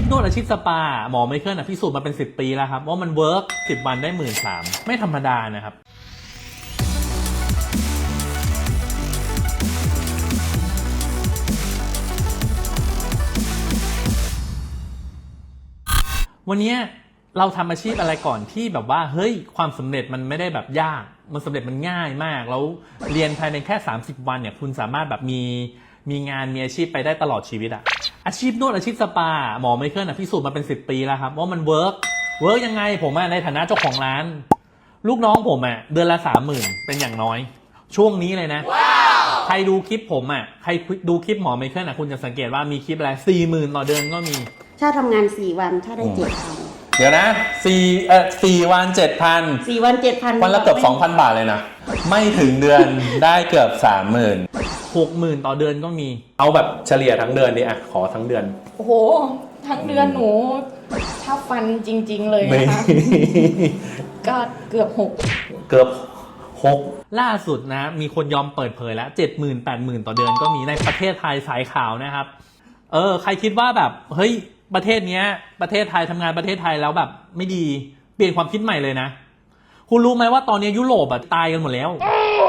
ชีพนวดอาชีพสปา หมอไมเคิลอะพิสูจน์มาเป็น 10 ปีแล้วครับ ว่ามันเวิร์ก10 วันได้หมื่นสามไม่ธรรมดานะครับวันนี้เราทำอาชีพอะไรก่อนที่แบบว่าเฮ้ยความสำเร็จมันไม่ได้แบบยาก มันสำเร็จมันง่ายมาก แล้วเรียนภายในแค่ 30 วันเนี่ยคุณสามารถแบบมี มีงานมีอาชีพไปได้ตลอดชีวิตอะอาชีพนวดอาชีพสปา หมอไมเคิลอะพิสูจน์มาเป็น 10 ปีแล้วครับ ว่ามันเวิร์กเวิร์กยังไงผมอะในฐานะเจ้าของร้าน ลูกน้องผมอะเดือนละสามหมื่นเป็นอย่างน้อย ช่วงนี้เลยนะ ใครดูคลิปผมอะใครดูคลิปหมอไมเคิลอะคุณจะสังเกตว่ามีคลิปอะไรสี่หมื่นต่อเดือนก็มี ถ้าทำงานสี่วันถ้าได้เจ็ดพันเดี๋ยวนะสี่เอ่อสี่วันเจ็ดพันสี่วันเจ็ดพันวันละเกือบสองพันบาทเลยนะ ไม่ถึงเดือน ได้เกือบสามหมื่น หกหมื่นต่อเดือนก็มี เอาแบบเฉลี่ยทั้งเดือนดิอะขอทั้งเดือน โอ้โห ทั้งเดือนหนูถ้าฟันจริง ๆ เลยนะคะ ก็เกือบหกเกือบหกล่าสุดนะ มีคนยอมเปิดเผยแล้วเจ็ดหมื่นแปดหมื่นต่อเดือนก็มีในประเทศไทยสายข่าวนะครับ เออ ใครคิดว่าแบบ เฮ้ย ประเทศเนี้ย ประเทศไทยทำงานประเทศไทยแล้วแบบ ไม่ดี เปลี่ยนความคิดใหม่เลยนะ คุณรู้ไหมว่าตอนนี้ยุโรปอะตายกันหมดแล้ว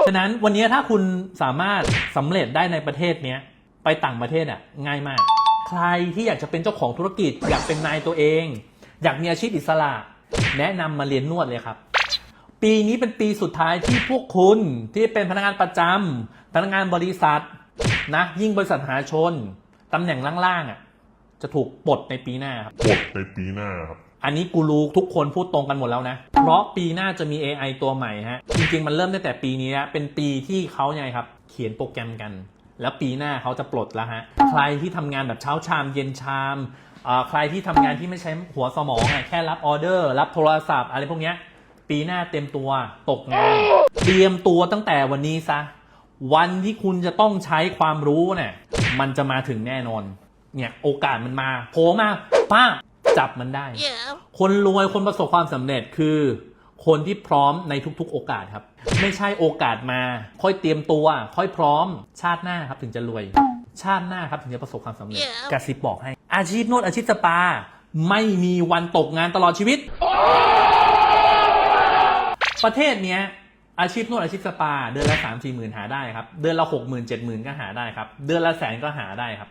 ฉะนั้นวันนี้ถ้าคุณสามารถสำเร็จได้ในประเทศเนี้ยไปต่างประเทศอะง่ายมาก ใครที่อยากจะเป็นเจ้าของธุรกิจ อยากเป็นนายตัวเอง อยากมีอาชีพอิสระ แนะนำมาเรียนนวดเลยครับ ปีนี้เป็นปีสุดท้ายที่พวกคุณที่เป็นพนักงานประจำพนักงานบริษัทนะยิ่งบริษัทหาชนตำแหน่งล่างๆอะจะถูกปลดในปีหน้าครับปลดในปีหน้าครับ อันนี้กูรู้ทุกคนพูดตรงกันหมดแล้วนะ เพราะปีหน้าจะมี AI ตัวใหม่ฮะ จริงๆ มันเริ่มตั้งแต่ปีนี้แล้วเป็นปีที่เขาเนี่ยครับ เขียนโปรแกรมกัน แล้วปีหน้าเขาจะปลดแล้วฮะ ใครที่ทำงานแบบเช้าชามเย็นชามอ่อใครที่ทำงานที่ไม่ใช้หัวสมองอะแค่รับออเดอร์ รับโทรศัพท์ อะไรพวกเนี้ย ปีหน้าเต็มตัวตกงาน เตรียมตัวตั้งแต่วันนี้ซะ วันที่คุณจะต้องใช้ความรู้เนี่ย มันจะมาถึงแน่นอน เนี่ยโอกาสมันมา โผล่มาป้า จับมันได้ คนรวยคนประสบความสำเร็จคือ คนที่พร้อมในทุกๆ โอกาสครับ ไม่ใช่โอกาสมา ค่อยเตรียมตัว ค่อยพร้อม ชาติหน้าครับถึงจะรวย ชาติหน้าครับถึงจะประสบความสำเร็จกระซิบบอกให้ อาชีพนวดอาชีพสปา ไม่มีวันตกงานตลอดชีวิต ประเทศเนี้ยอาชีพนวดอาชีพสปา เดือนละสามสี่หมื่นหาได้ครับ เดือนละหกหมื่นเจ็ดหมื่นก็หาได้ครับ เดือนละแสนก็หาได้ครับ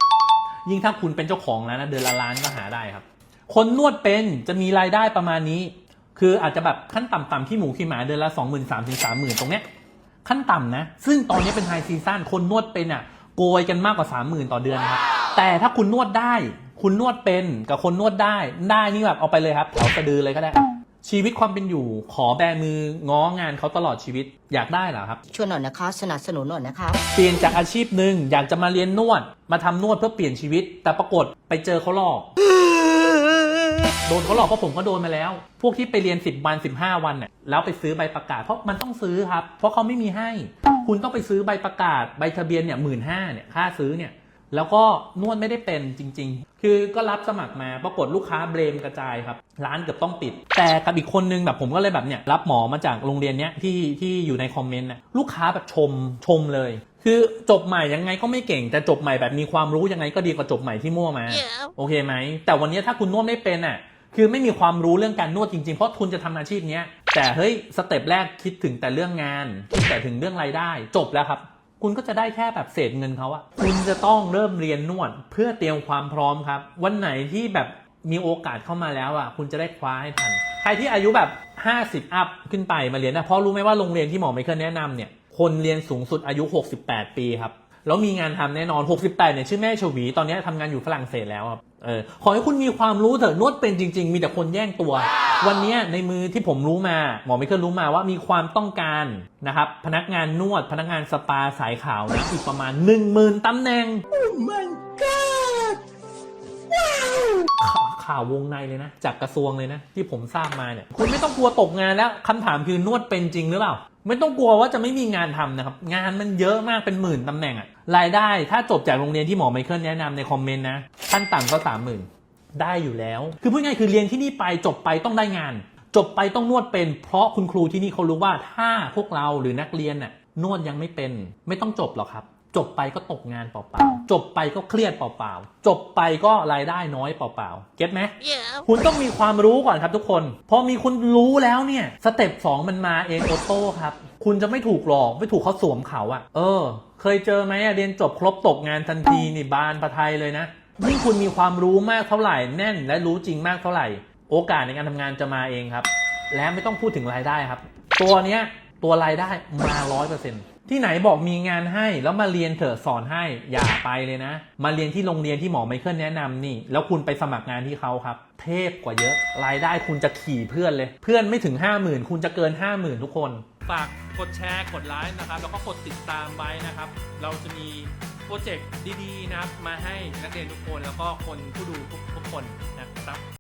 ยิ่งถ้าคุณเป็นเจ้าของแล้วนะ เดือนละล้านก็หาได้ครับ คนนวดเป็นจะมีรายได้ประมาณนี้ คืออาจจะแบบขั้นต่ำๆที่หมูขี้หมาเดือนละสองหมื่นสามถึงสามหมื่นตรงเนี้ยขั้นต่ำนะ ซึ่งตอนนี้เป็นไฮซีซั่นคนนวดเป็นอะโกยกันมากกว่าสามหมื่นต่อเดือนครับ แต่ถ้าคุณนวดได้ คุณนวดเป็นกับคนนวดได้ ได้นี่แบบเอาไปเลยครับแถวสะดือเลยก็ได้ ชีวิตความเป็นอยู่ ขอแบมือง้องานเขาตลอดชีวิตอยากได้เหรอครับ ช่วยหน่อยนะคะสนับสนุนหน่อยนะคะเปลี่ยนจากอาชีพหนึ่งอยากจะมาเรียนนวด มาทำนวดเพื่อเปลี่ยนชีวิต แต่ปรากฏไปเจอเขาหลอก โดนเขาหลอกเพราะผมก็โดนมาแล้ว พวกที่ไปเรียน 10 วัน 15 วันเนี่ยแล้วไปซื้อใบประกาศ เพราะมันต้องซื้อครับ เพราะเขาไม่มีให้ คุณต้องไปซื้อใบประกาศ ใบทะเบียนเนี่ยหมื่นห้าเนี่ยค่าซื้อเนี่ยแล้วก็นวดไม่ได้เป็นจริง ๆ คือก็รับสมัครมาปรากฏลูกค้าเบรมกระจายครับ ร้านเกือบต้องปิด แต่กับอีกคนนึงแบบผมก็เลยแบบเนี่ยรับหมอมาจากโรงเรียนเนี้ยที่ที่อยู่ในคอมเมนต์น่ะลูกค้าแบบชมชมเลย คือจบใหม่ยังไงก็ไม่เก่งแต่จบใหม่แบบมีความรู้ยังไงก็ดีกว่าจบใหม่ที่มั่วมาโอเคไหม แต่วันนี้ถ้าคุณนวดไม่เป็นอะคือไม่มีความรู้เรื่องการนวดจริงๆ เพราะคุณจะทำอาชีพเนี้ย แต่เฮ้ยสเต็ปแรกคิดถึงแต่เรื่องงานคิดแต่ถึงเรื่องรายได้ จบแล้วครับ คุณก็จะได้แค่แบบเศษเงินเขาอะคุณจะต้องเริ่มเรียนนวดเพื่อเตรียมความพร้อมครับ วันไหนที่แบบมีโอกาสเข้ามาแล้วอะคุณจะได้คว้าให้ทัน ใครที่อายุแบบ 50 อัพขึ้นไปมาเรียนนะเพราะรู้ไหมว่าโรงเรียนที่หมอไมเคิลแนะนำเนี่ย คนเรียนสูงสุดอายุ 68 ปีครับ แล้วมีงานทำแน่นอน 68 เนี่ยชื่อแม่ชวี ตอนนี้ทำงานอยู่ฝรั่งเศสแล้วครับ เออ ขอให้คุณมีความรู้เถอะนวดเป็นจริง ๆ มีแต่คนแย่งตัว วันนี้ในมือที่ผมรู้มา หมอไม่เคยรู้มาว่ามีความต้องการนะครับ พนักงานนวด พนักงานสปาสายขาวนะอีกประมาณ 1 0,000ตำแหน่ง oh my god ข่าววงในเลยนะ จากกระทรวงเลยนะ ที่ผมทราบมาเนี่ยคุณไม่ต้องกลัวตกงานแล้วคำถามคือนวดเป็นจริงหรือเปล่า ไม่ต้องกลัวว่าจะไม่มีงานทำนะครับ งานมันเยอะมากเป็นหมื่นตำแหน่งอะรายได้ถ้าจบจากโรงเรียนที่หมอไมเคิลแนะนำในคอมเมนต์นะขั้นต่ำก็สามหมื่นได้อยู่แล้ว คือพูดง่ายคือเรียนที่นี่ไปจบไปต้องได้งาน จบไปต้องนวดเป็น เพราะคุณครูที่นี่เขารู้ว่าถ้าพวกเราหรือนักเรียนน่ะนวดยังไม่เป็น ไม่ต้องจบหรอกครับ จบไปก็ตกงานเปล่าๆ จบไปก็เครียดเปล่าๆ จบไปก็รายได้น้อยเปล่าๆ เก็ตไหมคุณต้องมีความรู้ก่อนครับทุกคน พอมีคุณรู้แล้วเนี่ย สเต็ปสองมันมาเองออโต้ครับ คุณจะไม่ถูกหลอก ไม่ถูกเขาสวมเขาอะเออ เคยเจอไหมอะเรียนจบครบตกงานทันทีนี่บานประไทยเลยนะ ยิ่งคุณมีความรู้มากเท่าไหร่แน่น และรู้จริงมากเท่าไหร่ โอกาสในการทำงานจะมาเองครับ และไม่ต้องพูดถึงรายได้ครับ ตัวเนี้ยตัวรายได้มาร้อยเปอร์เซ็น ที่ไหนบอกมีงานให้แล้วมาเรียนเถอะสอนให้อย่าไปเลยนะ มาเรียนที่โรงเรียนที่หมอไมเคิลแนะนำนี่ แล้วคุณไปสมัครงานที่เขาครับ เทพกว่าเยอะ รายได้คุณจะขี่เพื่อนเลย เพื่อนไม่ถึง 5 0,000 คุณจะเกิน 50,000 ทุกคน ฝากกดแชร์กดไลค์นะครับ แล้วก็กดติดตามไว้นะครับ เราจะมีโปรเจกต์ดีๆนะครับมาให้นักเรียนทุกคนแล้วก็คนผู้ดูทุกๆคนนะครับ